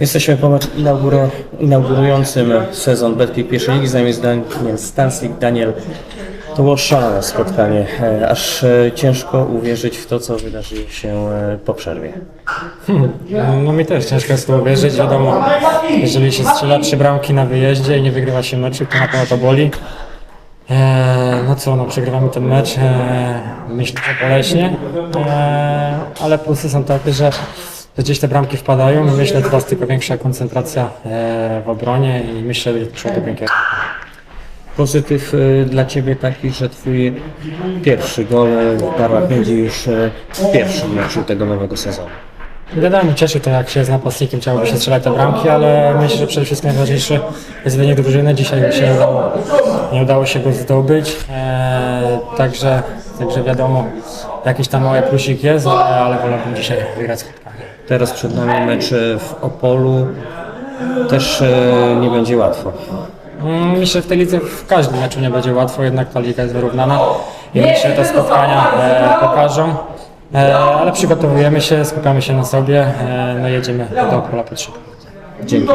Jesteśmy po meczu inauguro, inaugurującym sezon Betclic pierwszej ligi. Z nami jest Daniel Stansik. Daniel, to było szalone spotkanie. E, Aż e, ciężko uwierzyć w to, co wydarzyło się e, po przerwie. No mi też ciężko jest to uwierzyć. Wiadomo, jeżeli się strzela trzy bramki na wyjeździe i nie wygrywa się meczu, to na pewno to boli. Eee, no co, no przegrywamy ten mecz, eee, myślę, że boleśnie, eee, ale plusy są takie, że gdzieś te bramki wpadają i myślę teraz tylko większa koncentracja eee, w obronie i myślę, że przyszło do pięknego. Pozytyw e, dla Ciebie taki, że Twój pierwszy gol e, w Barłach będzie już e, w pierwszym meczu tego nowego sezonu. Wiadomo, cieszy to, jak się z napastnikiem chciałoby się strzelać te bramki, ale myślę, że przede wszystkim najważniejsze jest wynik drużyny. Dzisiaj się nie udało, nie udało się go zdobyć, eee, także, także wiadomo, jakiś tam mały plusik jest, ale, ale wolałbym dzisiaj wygrać spotkanie. Teraz przed nami mecz w Opolu. Też e, nie będzie łatwo. Mm, Myślę, że w tej lidze w każdym meczu nie będzie łatwo, jednak ta liga jest wyrównana i myślę, że te spotkania e, pokażą. E, ale przygotowujemy się, skupiamy się na sobie, no i jedziemy do pola pod szybko. Dzięki.